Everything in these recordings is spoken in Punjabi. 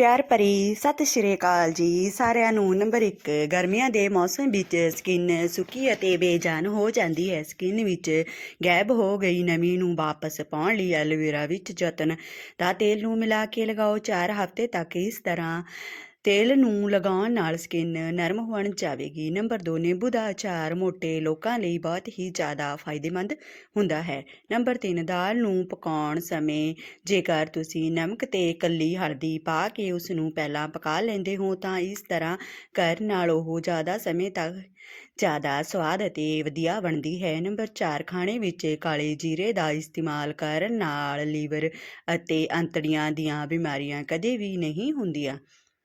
ਪਿਆਰ ਭਰੀ ਸਤਿ ਸ਼੍ਰੀ ਅਕਾਲ ਜੀ। ਸਾਰਿਆਂ ਨੂੰ ਨੰਬਰ 1 ਗਰਮੀਆਂ ਦੇ ਮੌਸਮ ਵਿੱਚ ਸਕਿਨ ਸੁੱਕੀ ਅਤੇ ਬੇਜਾਨ ਹੋ ਜਾਂਦੀ ਹੈ। ਸਕਿਨ ਵਿੱਚ ਗੈਬ ਹੋ ਗਈ ਨਮੀ ਨੂੰ ਵਾਪਸ ਪਾਉਣ ਲਈ ਐਲੋਵੇਰਾ ਵਿੱਚ ਯਤਨ ਦਾ ਤੇਲ ਨੂੰ ਮਿਲਾ ਕੇ ਲਗਾਓ। 4 ਹਫ਼ਤੇ ਤੱਕ ਇਸ ਤਰ੍ਹਾਂ ਤੇਲ ਨੂੰ ਲਗਾਉਣ ਨਾਲ ਸਕਿਨ ਨਰਮ ਹੋਣ ਜਾਵੇਗੀ। ਨੰਬਰ 2 ਨਿੰਬੂ ਦਾ ਅਚਾਰ ਮੋਟੇ ਲੋਕਾਂ ਲਈ ਬਹੁਤ ਹੀ ਜ਼ਿਆਦਾ ਫਾਇਦੇਮੰਦ ਹੁੰਦਾ ਹੈ। ਨੰਬਰ 3 ਦਾਲ ਨੂੰ ਪਕਾਉਣ ਸਮੇਂ ਜੇਕਰ ਤੁਸੀਂ ਨਮਕ ਤੇ ਕੱਲੀ ਹਲਦੀ ਪਾ ਕੇ ਉਸ ਨੂੰ ਪਹਿਲਾਂ ਪਕਾ ਲੈਂਦੇ ਹੋ, ਤਾਂ ਇਸ ਤਰ੍ਹਾਂ ਕਰਨ ਨਾਲ ਉਹ ਜ਼ਿਆਦਾ ਸਮੇਂ ਤੱਕ ਜ਼ਿਆਦਾ ਸਵਾਦ ਅਤੇ ਵਧੀਆ ਬਣਦੀ ਹੈ। ਨੰਬਰ 4 ਖਾਣੇ ਵਿੱਚ ਕਾਲੇ ਜੀਰੇ ਦਾ ਇਸਤੇਮਾਲ ਕਰਨ ਨਾਲ ਲੀਵਰ ਅਤੇ ਅੰਤੜੀਆਂ ਦੀਆਂ ਬਿਮਾਰੀਆਂ ਕਦੇ ਵੀ ਨਹੀਂ ਹੁੰਦੀਆਂ।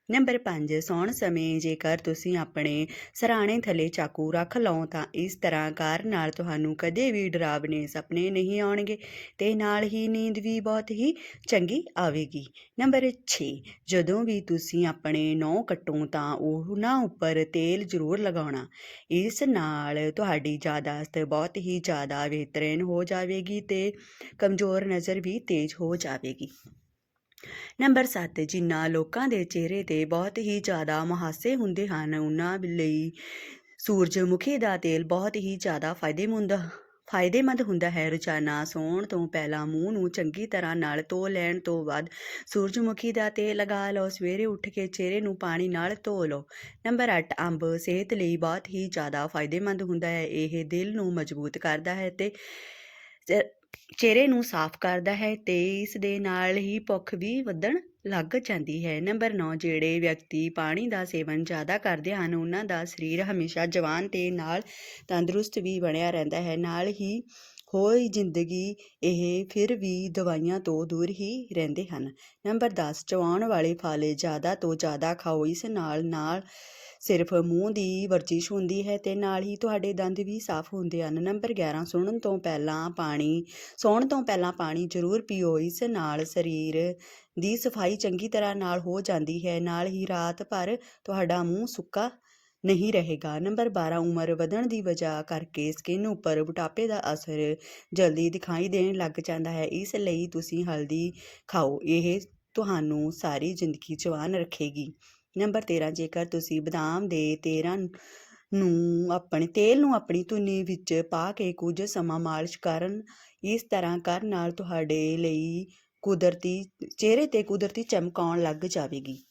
ਨੰਬਰ 5 ਸੌਣ ਸਮੇਂ ਜੇਕਰ ਤੁਸੀਂ ਆਪਣੇ ਸਰਾਣੇ ਥੱਲੇ ਚਾਕੂ ਰੱਖ ਲਓ ਤਾਂ ਇਸ ਤਰ੍ਹਾਂ ਕਾਰ ਨਾਲ ਤੁਹਾਨੂੰ ਕਦੇ ਵੀ ਡਰਾਵਨੇ ਸੁਪਨੇ ਨਹੀਂ ਆਉਣਗੇ ਤੇ ਨਾਲ ਹੀ ਨੀਂਦ ਵੀ ਬਹੁਤ ਹੀ ਚੰਗੀ ਆਵੇਗੀ। ਨੰਬਰ 6 ਜਦੋਂ ਵੀ ਤੁਸੀਂ ਆਪਣੇ ਨਹੁੰ ਕੱਟੋ ਤਾਂ ਉਹਨਾਂ ਉੱਪਰ ਤੇਲ ਜ਼ਰੂਰ ਲਗਾਉਣਾ। ਇਸ ਨਾਲ ਤੁਹਾਡੀ ਯਾਦਾਸ਼ਤ ਬਹੁਤ ਹੀ ਜ਼ਿਆਦਾ ਬਿਹਤਰੀਨ ਹੋ ਜਾਵੇਗੀ ਤੇ ਕਮਜ਼ੋਰ ਨਜ਼ਰ ਵੀ ਤੇਜ਼ ਹੋ ਜਾਵੇਗੀ। ਨੰਬਰ 7 ਜਿਨ੍ਹਾਂ ਲੋਕਾਂ ਦੇ ਚਿਹਰੇ ਤੇ ਬਹੁਤ ਹੀ ਜ਼ਿਆਦਾ ਮੁਹਾਸੇ ਹੁੰਦੇ ਹਨ, ਉਹਨਾਂ ਲਈ ਸੂਰਜਮੁਖੀ ਦਾ ਤੇਲ ਬਹੁਤ ਹੀ ਜ਼ਿਆਦਾ ਫਾਇਦੇਮੰਦ ਫਾਇਦੇਮੰਦ ਹੁੰਦਾ ਹੈ। ਰੋਜ਼ਾਨਾ ਸੌਣ ਤੋਂ ਪਹਿਲਾਂ ਮੂੰਹ ਨੂੰ ਚੰਗੀ ਤਰ੍ਹਾਂ ਨਾਲ ਧੋ ਲੈਣ ਤੋਂ ਬਾਅਦ ਸੂਰਜਮੁਖੀ ਦਾ ਤੇਲ ਲਗਾ ਲਓ। ਸਵੇਰੇ ਉੱਠ ਕੇ ਚਿਹਰੇ ਨੂੰ ਪਾਣੀ ਨਾਲ ਧੋ ਲਓ। ਨੰਬਰ 8 ਅੰਬ ਸਿਹਤ ਲਈ ਬਹੁਤ ਹੀ ਜ਼ਿਆਦਾ ਫਾਇਦੇਮੰਦ ਹੁੰਦਾ ਹੈ। ਇਹ ਦਿਲ ਨੂੰ ਮਜ਼ਬੂਤ ਕਰਦਾ ਹੈ ਤੇ ਚਿਹਰੇ ਨੂੰ ਸਾਫ਼ ਕਰਦਾ ਹੈ ਅਤੇ ਇਸ ਦੇ ਨਾਲ ਹੀ ਭੁੱਖ ਵੀ ਵਧਣ ਲੱਗ ਜਾਂਦੀ ਹੈ। ਨੰਬਰ ਨੌ, ਜਿਹੜੇ ਵਿਅਕਤੀ ਪਾਣੀ ਦਾ ਸੇਵਨ ਜ਼ਿਆਦਾ ਕਰਦੇ ਹਨ, ਉਹਨਾਂ ਦਾ ਸਰੀਰ ਹਮੇਸ਼ਾ ਜਵਾਨ ਤੇ ਨਾਲ ਤੰਦਰੁਸਤ ਵੀ ਬਣਿਆ ਰਹਿੰਦਾ ਹੈ। ਨਾਲ ਹੀ ਹੋਈ ਜ਼ਿੰਦਗੀ, ਇਹ ਫਿਰ ਵੀ ਦਵਾਈਆਂ ਤੋਂ ਦੂਰ ਹੀ ਰਹਿੰਦੇ ਹਨ। ਨੰਬਰ 10 ਚਵਾਉਣ ਵਾਲੇ ਫਲ ਜ਼ਿਆਦਾ ਤੋਂ ਜ਼ਿਆਦਾ ਖਾਓ। ਇਸ ਨਾਲ ਨਾਲ ਸਿਰਫ ਮੂੰਹ ਦੀ ਵਰਜਿਸ਼ ਹੁੰਦੀ ਹੈ ਤੇ ਨਾਲ ਹੀ ਤੁਹਾਡੇ ਦੰਦ ਵੀ ਸਾਫ਼ ਹੁੰਦੇ ਹਨ। ਨੰਬਰ 11 ਸੁਣਨ ਤੋਂ ਪਹਿਲਾਂ ਪਾਣੀ, ਸੌਣ ਤੋਂ ਪਹਿਲਾਂ ਪਾਣੀ ਜ਼ਰੂਰ ਪੀਓ। ਇਸ ਨਾਲ ਸਰੀਰ ਦੀ ਸਫ਼ਾਈ ਚੰਗੀ ਤਰ੍ਹਾਂ ਨਾਲ ਹੋ ਜਾਂਦੀ ਹੈ। ਨਾਲ ਹੀ ਰਾਤ ਭਰ ਤੁਹਾਡਾ ਮੂੰਹ ਸੁੱਕਾ ਨਹੀਂ ਰਹੇਗਾ। ਨੰਬਰ 12 ਉਮਰ ਵਧਣ ਦੀ ਵਜ੍ਹਾ ਕਰਕੇ ਸਕਿਨ ਉੱਪਰ ਮੋਟਾਪੇ ਦਾ ਅਸਰ ਜਲਦੀ ਦਿਖਾਈ ਦੇਣ ਲੱਗ ਜਾਂਦਾ ਹੈ। ਇਸ ਲਈ ਤੁਸੀਂ ਹਲਦੀ ਖਾਓ। ਇਹ ਤੁਹਾਨੂੰ ਸਾਰੀ ਜ਼ਿੰਦਗੀ ਜਵਾਨ ਰੱਖੇਗੀ। ਨੰਬਰ 13 ਜੇਕਰ ਤੁਸੀਂ ਬਦਾਮ ਦੇ ਤੇਰਾਂ ਨੂੰ ਆਪਣੇ, ਤੇਲ ਨੂੰ ਆਪਣੀ ਧੁਨੀ ਵਿੱਚ ਪਾ ਕੇ ਕੁਝ ਸਮਾਂ ਮਾਲਿਸ਼ ਕਰਨ, ਇਸ ਤਰ੍ਹਾਂ ਕਰਨ ਨਾਲ ਤੁਹਾਡੇ ਲਈ ਕੁਦਰਤੀ, ਚਿਹਰੇ ਤੇ ਕੁਦਰਤੀ ਚਮਕ ਆਉਣ ਲੱਗ ਜਾਵੇਗੀ।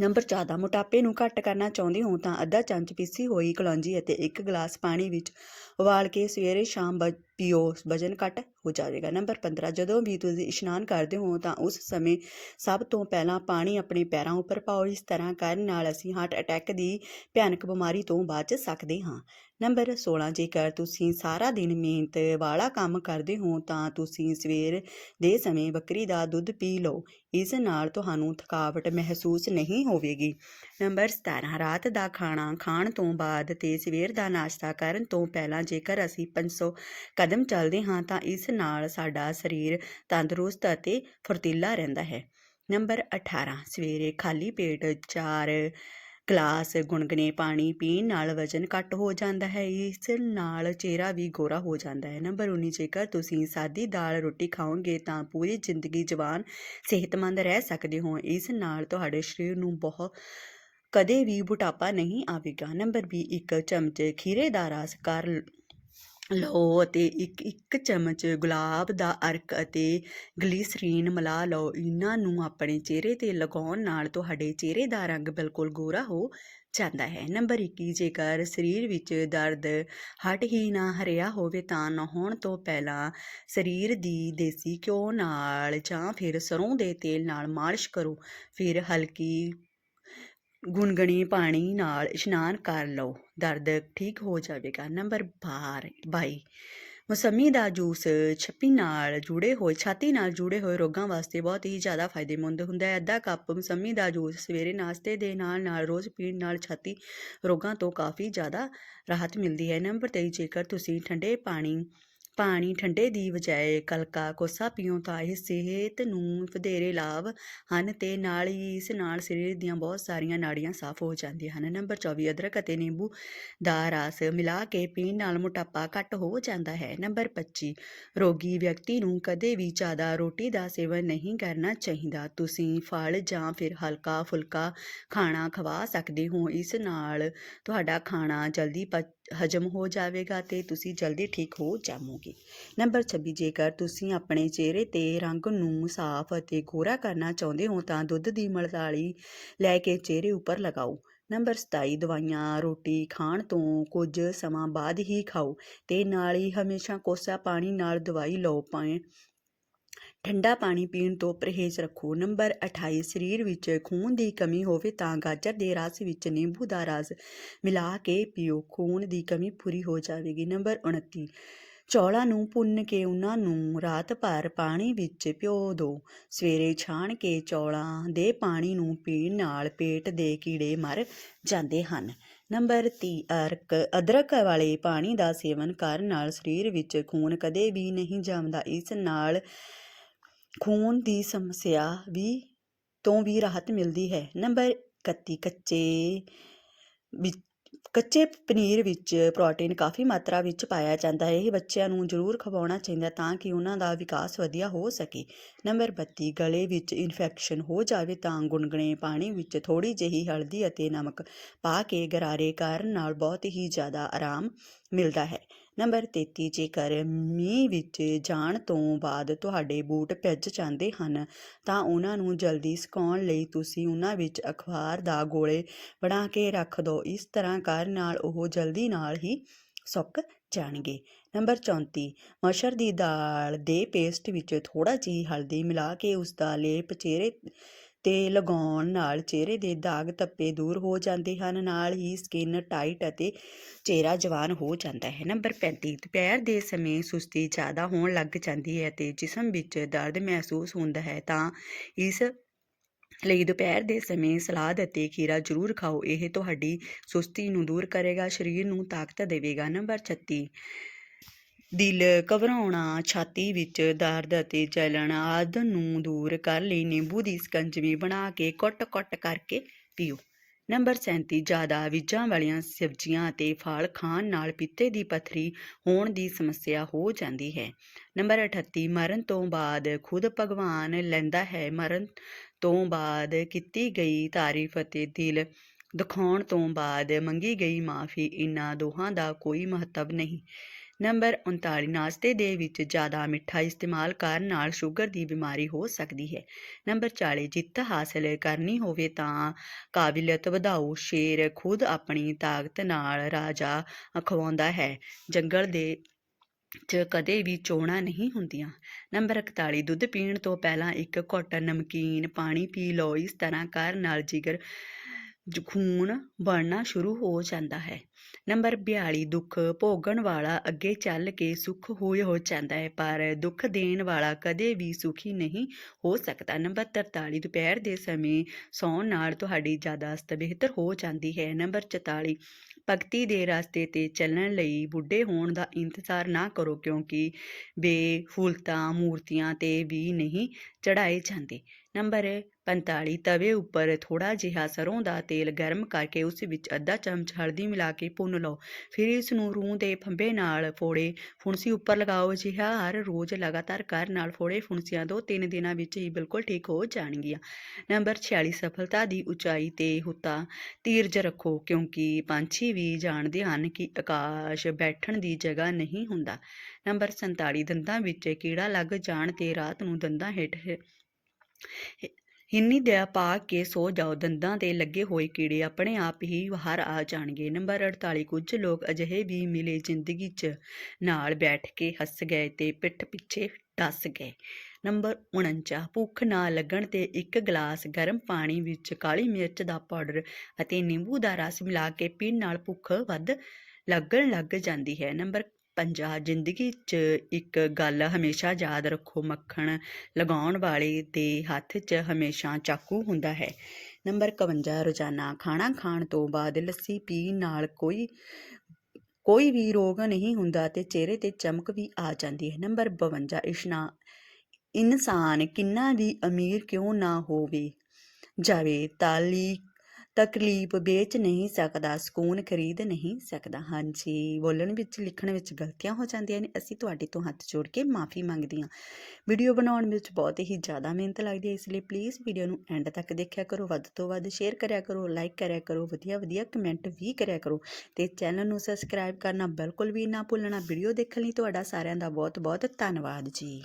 ਨੰਬਰ 14 ਮੋਟਾਪੇ ਨੂੰ ਘੱਟ ਕਰਨਾ ਚਾਹੁੰਦੇ ਹੋ ਤਾਂ ਅੱਧਾ ਚਮਚ ਪੀਸੀ ਹੋਈ ਕਲੌਂਜੀ ਅਤੇ ਇੱਕ ਗਲਾਸ ਪਾਣੀ ਵਿੱਚ ਉਬਾਲ ਕੇ ਸਵੇਰੇ ਸ਼ਾਮ ਬ- ਪੀਓ, ਵਜਨ ਘੱਟ ਹੋ ਜਾਵੇਗਾ। ਨੰਬਰ 15 ਜਦੋਂ ਵੀ ਤੁਸੀਂ ਇਸ਼ਨਾਨ ਕਰਦੇ ਹੋ ਤਾਂ ਉਸ ਸਮੇਂ ਸਭ ਤੋਂ ਪਹਿਲਾਂ ਪਾਣੀ ਆਪਣੇ ਪੈਰਾਂ ਉੱਪਰ ਪਾਓ। ਇਸ ਤਰ੍ਹਾਂ ਕਰਨ ਨਾਲ ਅਸੀਂ ਹਾਰਟ ਅਟੈਕ ਦੀ ਭਿਆਨਕ ਬਿਮਾਰੀ ਤੋਂ ਬਚ ਸਕਦੇ ਹਾਂ। ਨੰਬਰ 16 ਜੇਕਰ ਤੁਸੀਂ ਸਾਰਾ ਦਿਨ ਮਿਹਨਤ ਵਾਲਾ ਕੰਮ ਕਰਦੇ ਹੋ, ਤਾਂ ਤੁਸੀਂ ਸਵੇਰ ਦੇ ਸਮੇਂ ਬੱਕਰੀ ਦਾ ਦੁੱਧ ਪੀ ਲਓ। ਇਸ ਨਾਲ ਤੁਹਾਨੂੰ ਥਕਾਵਟ ਮਹਿਸੂਸ ਨਹੀਂ ਹੋਵੇਗੀ। ਨੰਬਰ 17 ਰਾਤ ਦਾ ਖਾਣਾ ਖਾਣ ਤੋਂ ਬਾਅਦ ਤੇ ਸਵੇਰ ਦਾ ਨਾਸ਼ਤਾ ਕਰਨ ਤੋਂ ਪਹਿਲਾਂ ਜੇਕਰ ਅਸੀਂ 500 ਕਦਮ ਚੱਲਦੇ ਹਾਂ, ਤਾਂ ਇਸ ਨਾਲ ਸਾਡਾ ਸਰੀਰ ਤੰਦਰੁਸਤ ਅਤੇ ਫੁਰਤੀਲਾ ਰਹਿੰਦਾ ਹੈ। ਨੰਬਰ 18 ਸਵੇਰੇ ਖਾਲੀ ਪੇਟ ਚਾਰ ਗਲਾਸ ਗੁਨਗੁਨੇ ਪਾਣੀ ਪੀਣ ਨਾਲ ਵਜ਼ਨ ਘੱਟ ਹੋ ਜਾਂਦਾ ਹੈ। ਇਸ ਨਾਲ ਚਿਹਰਾ ਵੀ ਗੋਰਾ ਹੋ ਜਾਂਦਾ ਹੈ। ਨੰਬਰ 19 ਜੇਕਰ ਤੁਸੀਂ ਸਾਦੀ ਦਾਲ ਰੋਟੀ ਖਾਓਗੇ, ਤਾਂ ਪੂਰੀ ਜ਼ਿੰਦਗੀ ਜਵਾਨ, ਸਿਹਤਮੰਦ ਰਹਿ ਸਕਦੇ ਹੋ। ਇਸ ਨਾਲ ਤੁਹਾਡੇ ਸਰੀਰ ਨੂੰ ਬਹੁਤ ਕਦੇ ਵੀ ਮੋਟਾਪਾ ਨਹੀਂ ਆਵੇਗਾ। ਨੰਬਰ 20 ਇੱਕ ਚਮਚ ਖੀਰੇ ਦਾ ਰਸ ਕਰ ਲਓ ਅਤੇ ਇੱਕ ਇੱਕ ਚਮਚ ਗੁਲਾਬ ਦਾ ਅਰਕ ਅਤੇ ਗਲੀਸਰੀਨ ਮਿਲਾ ਲਓ। ਇਹਨਾਂ ਨੂੰ ਆਪਣੇ ਚਿਹਰੇ ਤੇ ਲਗਾਉਣ ਨਾਲ ਤੁਹਾਡੇ ਚਿਹਰੇ ਦਾ ਰੰਗ ਬਿਲਕੁਲ ਗੋਰਾ ਹੋ ਜਾਂਦਾ ਹੈ। ਨੰਬਰ 21 ਜੇਕਰ ਸਰੀਰ ਵਿੱਚ ਦਰਦ ਹਟ ਹੀ ਨਾ ਹਰਿਆ ਹੋਵੇ ਤਾਂ ਨਹਾਉਣ ਤੋਂ ਪਹਿਲਾਂ ਸਰੀਰ ਦੀ ਦੇਸੀ ਘਿਓ ਨਾਲ ਜਾਂ ਫਿਰ ਸਰੋਂ ਦੇ ਤੇਲ ਨਾਲ ਮਾਲਿਸ਼ ਕਰੋ। ਫਿਰ ਹਲਕੀ ਗੁਨਗੁਣੀ ਪਾਣੀ ਨਾਲ ਇਸ਼ਨਾਨ ਕਰ ਲਓ। ਦਰਦ ਠੀਕ ਹੋ ਜਾਵੇਗਾ। ਨੰਬਰ 12 22 ਮੌਸਮੀ ਦਾ ਜੂਸ ਛੱਪੀ ਨਾਲ ਜੁੜੇ ਹੋਏ, ਛਾਤੀ ਨਾਲ ਜੁੜੇ ਹੋਏ ਰੋਗਾਂ ਵਾਸਤੇ ਬਹੁਤ ਹੀ ਜ਼ਿਆਦਾ ਫਾਇਦੇਮੰਦ ਹੁੰਦਾ ਹੈ। ਅੱਧਾ ਕੱਪ ਮੌਸਮੀ ਦਾ ਜੂਸ ਸਵੇਰੇ ਨਾਸ਼ਤੇ ਦੇ ਨਾਲ ਨਾਲ ਰੋਜ਼ ਪੀਣ ਨਾਲ ਛਾਤੀ ਰੋਗਾਂ ਤੋਂ ਕਾਫੀ ਜ਼ਿਆਦਾ ਰਾਹਤ ਮਿਲਦੀ ਹੈ। ਨੰਬਰ 23 ਜੇਕਰ ਤੁਸੀਂ ਠੰਡੇ ਪਾਣੀ ਪਾਣੀ ਠੰਡੇ ਦੀ ਬਜਾਏ ਕਲਕਾ ਕੋਸਾ ਪੀਓ ਤਾਂ ਇਹ ਸਿਹਤ ਨੂੰ ਵਧੇਰੇ ਲਾਭ ਹਨ ਤੇ ਨਾਲ ਹੀ ਇਸ ਨਾਲ ਸਰੀਰ ਦੀਆਂ ਬਹੁਤ ਸਾਰੀਆਂ ਨਾੜੀਆਂ ਸਾਫ਼ ਹੋ ਜਾਂਦੀਆਂ ਹਨ। ਨੰਬਰ 24 ਅਦਰਕ ਅਤੇ ਨਿੰਬੂ ਦਾ ਰਸ ਮਿਲਾ ਕੇ ਪੀਣ ਨਾਲ ਮੋਟਾਪਾ ਘੱਟ ਹੋ ਜਾਂਦਾ ਹੈ। ਨੰਬਰ 25 ਰੋਗੀ ਵਿਅਕਤੀ ਨੂੰ ਕਦੇ ਵੀ ਜ਼ਿਆਦਾ ਰੋਟੀ ਦਾ ਸੇਵਨ ਨਹੀਂ ਕਰਨਾ ਚਾਹੀਦਾ। ਤੁਸੀਂ ਫਲ ਜਾਂ ਫਿਰ ਹਲਕਾ ਫੁਲਕਾ ਖਾਣਾ ਖਵਾ ਸਕਦੇ ਹੋ। ਇਸ ਨਾਲ ਤੁਹਾਡਾ ਖਾਣਾ ਜਲਦੀ ਪਚ ਹਜਮ ਹੋ ਜਾਵੇਗਾ ਤੇ ਤੁਸੀਂ ਜਲਦੀ ਠੀਕ ਹੋ ਜਾਵੋਗੇ। ਨੰਬਰ 26 ਜੇਕਰ ਤੁਸੀਂ ਆਪਣੇ ਚਿਹਰੇ ਤੇ ਰੰਗ ਨੂੰ ਸਾਫ਼ ਅਤੇ ਗੋਰਾ ਕਰਨਾ ਚਾਹੁੰਦੇ ਹੋ, ਤਾਂ ਦੁੱਧ ਦੀ ਮਲਤਾਲੀ ਲੈ ਕੇ ਚਿਹਰੇ ਉੱਪਰ ਲਗਾਓ। ਨੰਬਰ 27 ਦਵਾਈਆਂ, ਰੋਟੀ ਖਾਣ ਤੋਂ ਕੁਝ ਸਮਾਂ ਬਾਅਦ ਹੀ ਖਾਓ ਤੇ ਨਾਲ ਹੀ ਹਮੇਸ਼ਾ ਕੋਸਾ ਪਾਣੀ ਨਾਲ ਦਵਾਈ ਲਓ ਪਾਏ ਠੰਡਾ ਪਾਣੀ ਪੀਣ ਤੋਂ ਪਰਹੇਜ਼ ਰੱਖੋ। ਨੰਬਰ 28 ਸਰੀਰ ਵਿੱਚ ਖੂਨ ਦੀ ਕਮੀ ਹੋਵੇ ਤਾਂ ਗਾਜਰ ਦੇ ਰਸ ਵਿੱਚ ਨਿੰਬੂ ਦਾ ਰਸ ਮਿਲਾ ਕੇ ਪੀਓ। ਖੂਨ ਦੀ ਕਮੀ ਪੂਰੀ ਹੋ ਜਾਵੇਗੀ। ਨੰਬਰ 29 ਚੌਲਾਂ ਨੂੰ ਭੁੰਨ ਕੇ ਉਹਨਾਂ ਨੂੰ ਰਾਤ ਭਰ ਪਾਣੀ ਵਿੱਚ ਭਿਓ ਦਿਓ ਸਵੇਰੇ ਛਾਣ ਕੇ ਚੌਲਾਂ ਦੇ ਪਾਣੀ ਨੂੰ ਪੀਣ ਨਾਲ ਪੇਟ ਦੇ ਕੀੜੇ ਮਰ ਜਾਂਦੇ ਹਨ। ਨੰਬਰ 30 ਅਰਕ, ਅਦਰਕ ਵਾਲੇ ਪਾਣੀ ਦਾ ਸੇਵਨ ਕਰਨ ਨਾਲ ਸਰੀਰ ਵਿੱਚ ਖੂਨ ਕਦੇ ਵੀ ਨਹੀਂ ਜੰਮਦਾ। ਇਸ ਨਾਲ ਖੂਨ ਦੀ ਸਮੱਸਿਆ ਵੀ ਤੋਂ ਵੀ ਰਾਹਤ ਮਿਲਦੀ ਹੈ। ਨੰਬਰ 31 ਕੱਚੇ ਵਿੱਚ, ਕੱਚੇ ਪਨੀਰ ਵਿੱਚ ਪ੍ਰੋਟੀਨ ਕਾਫੀ ਮਾਤਰਾ ਵਿੱਚ ਪਾਇਆ ਜਾਂਦਾ ਹੈ। ਇਹ ਬੱਚਿਆਂ ਨੂੰ ਜ਼ਰੂਰ ਖਵਾਉਣਾ ਚਾਹੀਦਾ ਤਾਂ ਕਿ ਉਹਨਾਂ ਦਾ ਵਿਕਾਸ ਵਧੀਆ ਹੋ ਸਕੇ। ਨੰਬਰ 32 ਗਲੇ ਵਿੱਚ ਇਨਫੈਕਸ਼ਨ ਹੋ ਜਾਵੇ ਤਾਂ ਗੁਨਗੁਨੇ ਪਾਣੀ ਵਿੱਚ ਥੋੜੀ ਜਿਹੀ ਹਲਦੀ ਅਤੇ ਨਮਕ ਪਾ ਕੇ ਗਰਾਰੇ ਕਰਨ ਨਾਲ ਬਹੁਤ ਹੀ ਜ਼ਿਆਦਾ ਆਰਾਮ ਮਿਲਦਾ ਹੈ। ਨੰਬਰ 33 ਜੇਕਰ ਮੀਂਹ ਵਿੱਚ ਜਾਣ ਤੋਂ ਬਾਅਦ ਤੁਹਾਡੇ ਬੂਟ ਭਿੱਜ ਜਾਂਦੇ ਹਨ, ਤਾਂ ਉਹਨਾਂ ਨੂੰ ਜਲਦੀ ਸੁਕਾਉਣ ਲਈ ਤੁਸੀਂ ਉਹਨਾਂ ਵਿੱਚ ਅਖਬਾਰ ਦਾ ਗੋਲੇ ਬਣਾ ਕੇ ਰੱਖ ਦਿਓ ਇਸ ਤਰ੍ਹਾਂ ਕਰਨ ਨਾਲ ਉਹ ਜਲਦੀ ਨਾਲ ਹੀ ਸੁੱਕ ਜਾਣਗੇ। ਨੰਬਰ 34 ਮਸ਼ਰ ਦੀ ਦਾਲ ਦੇ ਪੇਸਟ ਵਿੱਚ ਥੋੜਾ ਜਿਹੀ ਹਲਦੀ ਮਿਲਾ ਕੇ ਉਸ ਦਾ ਲੇਪ ਚਿਹਰੇ ਤੇ ਲਗਾਉਣ ਨਾਲ ਚਿਹਰੇ ਦੇ ਦਾਗ ਧੱਪੇ ਦੂਰ ਹੋ ਜਾਂਦੇ ਹਨ, ਨਾਲ ਹੀ ਸਕਿਨ ਟਾਈਟ ਅਤੇ ਚਿਹਰਾ ਜਵਾਨ ਹੋ ਜਾਂਦਾ ਹੈ। ਨੰਬਰ 35 ਦੁਪਹਿਰ ਦੇ ਸਮੇਂ ਸੁਸਤੀ ਜ਼ਿਆਦਾ ਹੋਣ ਲੱਗ ਜਾਂਦੀ ਹੈ ਤੇ ਜਿਸਮ ਵਿੱਚ ਦਰਦ ਮਹਿਸੂਸ ਹੁੰਦਾ ਹੈ, ਤਾਂ ਇਸ ਲਈ ਦੁਪਹਿਰ ਦੇ ਸਮੇਂ ਸਲਾਦ ਅਤੇ ਖੀਰਾ ਜ਼ਰੂਰ ਖਾਓ। ਇਹ ਤੁਹਾਡੀ ਸੁਸਤੀ ਨੂੰ ਦੂਰ ਕਰੇਗਾ, ਸਰੀਰ ਨੂੰ ਤਾਕਤ ਦੇਵੇਗਾ। ਨੰਬਰ 36 ਦਿਲ ਘਬਰਾਉਣਾ, ਛਾਤੀ ਵਿੱਚ ਦਰਦ ਅਤੇ ਜਲਣ ਆਦਿ ਨੂੰ ਦੂਰ ਕਰਨ ਲਈ ਨਿੰਬੂ ਦੀ ਸਕੰਜਵੀ ਬਣਾ ਕੇ ਕੁੱਟ-ਕੁੱਟ ਕਰਕੇ ਪੀਓ। ਨੰਬਰ 37 ਜ਼ਿਆਦਾ ਬੀਜਾਂ ਵਾਲੀਆਂ ਸਬਜ਼ੀਆਂ ਅਤੇ ਫਲ ਖਾਣ ਨਾਲ ਪਿੱਤੇ ਦੀ ਪੱਥਰੀ ਹੋਣ ਦੀ ਸਮੱਸਿਆ ਹੋ ਜਾਂਦੀ ਹੈ। ਨੰਬਰ 38 ਮਰਨ ਤੋਂ ਬਾਅਦ ਖੁਦ ਭਗਵਾਨ ਲੈਂਦਾ ਹੈ। ਮਰਨ ਤੋਂ ਬਾਅਦ ਕੀਤੀ ਗਈ ਤਾਰੀਫ ਅਤੇ ਦਿਲ ਦਿਖਾਉਣ ਤੋਂ ਬਾਅਦ ਮੰਗੀ ਗਈ ਮਾਫੀ। ਇਨ੍ਹਾਂ ਦੋਹਾਂ ਦਾ ਕੋਈ ਮਹੱਤਵ ਨਹੀਂ। ਨੰਬਰ 39 ਨਾਸ਼ਤੇ ਦੇ ਵਿੱਚ ਜ਼ਿਆਦਾ ਮਿੱਠਾ ਇਸਤੇਮਾਲ ਕਰਨ ਨਾਲ ਸ਼ੂਗਰ ਦੀ ਬਿਮਾਰੀ ਹੋ ਸਕਦੀ ਹੈ। ਨੰਬਰ 40 ਜਿੱਤ ਹਾਸਲ ਕਰਨੀ ਹੋਵੇ ਤਾਂ ਕਾਬਲੀਅਤ ਵਧਾਓ। ਸ਼ੇਰ ਖੁਦ ਆਪਣੀ ਤਾਕਤ ਨਾਲ ਰਾਜਾ ਅਖਵਾਉਂਦਾ ਹੈ। ਜੰਗਲ ਦੇ ਚ ਕਦੇ ਵੀ ਚੋਣਾਂ ਨਹੀਂ ਹੁੰਦੀਆਂ। ਨੰਬਰ 41 ਦੁੱਧ ਪੀਣ ਤੋਂ ਪਹਿਲਾਂ ਇੱਕ ਘੁੱਟ ਨਮਕੀਨ ਪਾਣੀ ਪੀ ਲਓ। ਇਸ ਤਰ੍ਹਾਂ ਕਰਨ ਨਾਲ ਜਿਗਰ ਖੂਨ ਬਣਨਾ ਸ਼ੁਰੂ ਹੋ ਜਾਂਦਾ ਹੈ। ਨੰਬਰ 42 ਦੁੱਖ ਭੋਗਣ ਵਾਲਾ ਅੱਗੇ ਚੱਲ ਕੇ ਸੁਖ ਹੋਏ ਹੋ ਜਾਂਦਾ ਹੈ, ਪਰ ਦੁੱਖ ਦੇਣ ਵਾਲਾ ਕਦੇ ਵੀ ਸੁਖੀ ਨਹੀਂ ਹੋ ਸਕਦਾ। ਨੰਬਰ 43 ਦੁਪਹਿਰ ਦੇ ਸਮੇਂ ਸੌਣ ਨਾਲ ਤੁਹਾਡੀ ਯਾਦਾਸ਼ਤ ਬਿਹਤਰ ਹੋ ਜਾਂਦੀ ਹੈ। ਨੰਬਰ 44 ਭਗਤੀ ਦੇ ਰਸਤੇ ਤੇ ਚੱਲਣ ਲਈ ਬੁੱਢੇ ਹੋਣ ਦਾ ਇੰਤਜ਼ਾਰ ਨਾ ਕਰੋ, ਕਿਉਂਕਿ ਬੇਫੁਲਤਾ ਮੂਰਤੀਆਂ ਤੇ ਵੀ ਨਹੀਂ ਚੜਾਏ ਜਾਂਦੇ। ਨੰਬਰ 45 ਤਵੇ ਉੱਪਰ ਥੋੜਾ ਜਿਹਾ ਸਰੋਂ ਦਾ ਤੇਲ ਗਰਮ ਕਰਕੇ ਉਸ ਵਿੱਚ ਅੱਧਾ ਚਮਚ ਹਲਦੀ ਮਿਲਾ ਕੇ ਭੁੰਨ ਲਓ। ਫਿਰ ਇਸ ਨੂੰ ਰੂੰ ਦੇ ਫੰਬੇ ਨਾਲ ਫੋੜੇ ਫੁਣਸੀ ਉੱਪਰ ਲਗਾਓ। ਅਜਿਹਾ ਹਰ ਰੋਜ਼ ਲਗਾਤਾਰ ਕਰਨ ਨਾਲ ਫੋੜੇ ਫੁਣਸੀਆਂ ਦੋ ਤਿੰਨ ਦਿਨਾਂ ਵਿੱਚ ਹੀ ਬਿਲਕੁਲ ਠੀਕ ਹੋ ਜਾਣਗੀਆਂ। ਨੰਬਰ 46 ਸਫਲਤਾ ਦੀ ਉਚਾਈ ਤੇ ਹੁੱਤਾ ਤੀਰਜ ਰੱਖੋ ਕਿਉਂਕਿ ਪੰਛੀ ਵੀ ਜਾਣਦੇ ਹਨ ਕਿ ਆਕਾਸ਼ ਬੈਠਣ ਦੀ ਜਗ੍ਹਾ ਨਹੀਂ ਹੁੰਦਾ। ਨੰਬਰ 47 ਦੰਦਾਂ ਵਿੱਚ ਕੀੜਾ ਲੱਗ ਜਾਣ ਤੇ ਰਾਤ ਨੂੰ ਦੰਦਾਂ ਹੇਠ ਹਿੰਨੀ ਦਾ ਪਾ ਕੇ ਸੋ ਜਾਓ, ਦੰਦਾਂ ਤੇ ਲੱਗੇ ਹੋਏ ਕੀੜੇ ਆਪਣੇ ਆਪ ਹੀ ਬਾਹਰ ਆ ਜਾਣਗੇ। ਨੰਬਰ 48 ਕੁਝ ਲੋਕ ਅਜਿਹੇ ਵੀ ਮਿਲੇ ਜ਼ਿੰਦਗੀ 'ਚ ਨਾਲ ਬੈਠ ਕੇ ਹੱਸ ਗਏ ਤੇ ਪਿੱਠ ਪਿੱਛੇ ਦੱਸ ਗਏ। ਨੰਬਰ 49 ਭੁੱਖ ਨਾ ਲੱਗਣ ਤੇ ਇੱਕ ਗਲਾਸ ਗਰਮ ਪਾਣੀ ਵਿੱਚ ਕਾਲੀ ਮਿਰਚ ਦਾ ਪਾਊਡਰ ਅਤੇ ਨਿੰਬੂ ਦਾ ਰਸ ਮਿਲਾ ਕੇ ਪੀਣ ਨਾਲ ਭੁੱਖ ਵੱਧ ਲੱਗਣ ਲੱਗ ਜਾਂਦੀ ਹੈ। ਨੰਬਰ 50 ਜ਼ਿੰਦਗੀ 'ਚ ਇੱਕ ਗੱਲ ਹਮੇਸ਼ਾ ਯਾਦ ਰੱਖੋ, ਮੱਖਣ ਲਗਾਉਣ ਵਾਲੇ ਦੇ ਹੱਥ 'ਚ ਹਮੇਸ਼ਾ ਚਾਕੂ ਹੁੰਦਾ ਹੈ। ਨੰਬਰ 51 ਰੋਜ਼ਾਨਾ ਖਾਣਾ ਖਾਣ ਤੋਂ ਬਾਅਦ ਲੱਸੀ ਪੀਣ ਨਾਲ ਕੋਈ ਕੋਈ ਵੀ ਰੋਗ ਨਹੀਂ ਹੁੰਦਾ ਤੇ ਚਿਹਰੇ ਤੇ ਚਮਕ ਵੀ ਆ ਜਾਂਦੀ ਹੈ। ਨੰਬਰ 52 ਇਸ਼ਨਾ, ਇਨਸਾਨ ਕਿੰਨਾ ਵੀ ਅਮੀਰ ਕਿਉਂ ਨਾ ਹੋਵੇ, ਜਾਵੇ, ਤਾਲੀ ਤਕਲੀਫ ਵੇਚ ਨਹੀਂ ਸਕਦਾ, ਸਕੂਨ ਖਰੀਦ ਨਹੀਂ ਸਕਦਾ। ਹਾਂਜੀ, ਬੋਲਣ ਵਿੱਚ, ਲਿਖਣ ਵਿੱਚ ਗਲਤੀਆਂ ਹੋ ਜਾਂਦੀਆਂ ਨੇ, ਅਸੀਂ ਤੁਹਾਡੇ ਤੋਂ ਹੱਥ ਜੋੜ ਕੇ ਮਾਫੀ ਮੰਗਦੇ ਹਾਂ। ਵੀਡੀਓ ਬਣਾਉਣ ਵਿੱਚ ਬਹੁਤ ਹੀ ਜ਼ਿਆਦਾ ਮਿਹਨਤ ਲੱਗਦੀ ਹੈ, ਇਸ ਲਈ ਪਲੀਜ਼ ਵੀਡੀਓ ਨੂੰ ਐਂਡ ਤੱਕ ਦੇਖਿਆ ਕਰੋ, ਵੱਧ ਤੋਂ ਵੱਧ ਸ਼ੇਅਰ ਕਰਿਆ ਕਰੋ ਲਾਈਕ ਕਰਿਆ ਕਰੋ ਵਧੀਆ ਵਧੀਆ ਕਮੈਂਟ ਵੀ ਕਰਿਆ ਕਰੋ ਤੇ ਚੈਨਲ ਨੂੰ ਸਬਸਕ੍ਰਾਈਬ ਕਰਨਾ ਬਿਲਕੁਲ ਵੀ ਨਾ ਭੁੱਲਣਾ। ਵੀਡੀਓ ਦੇਖਣ ਲਈ ਤੁਹਾਡਾ ਸਾਰਿਆਂ ਦਾ ਬਹੁਤ ਬਹੁਤ ਧੰਨਵਾਦ ਜੀ।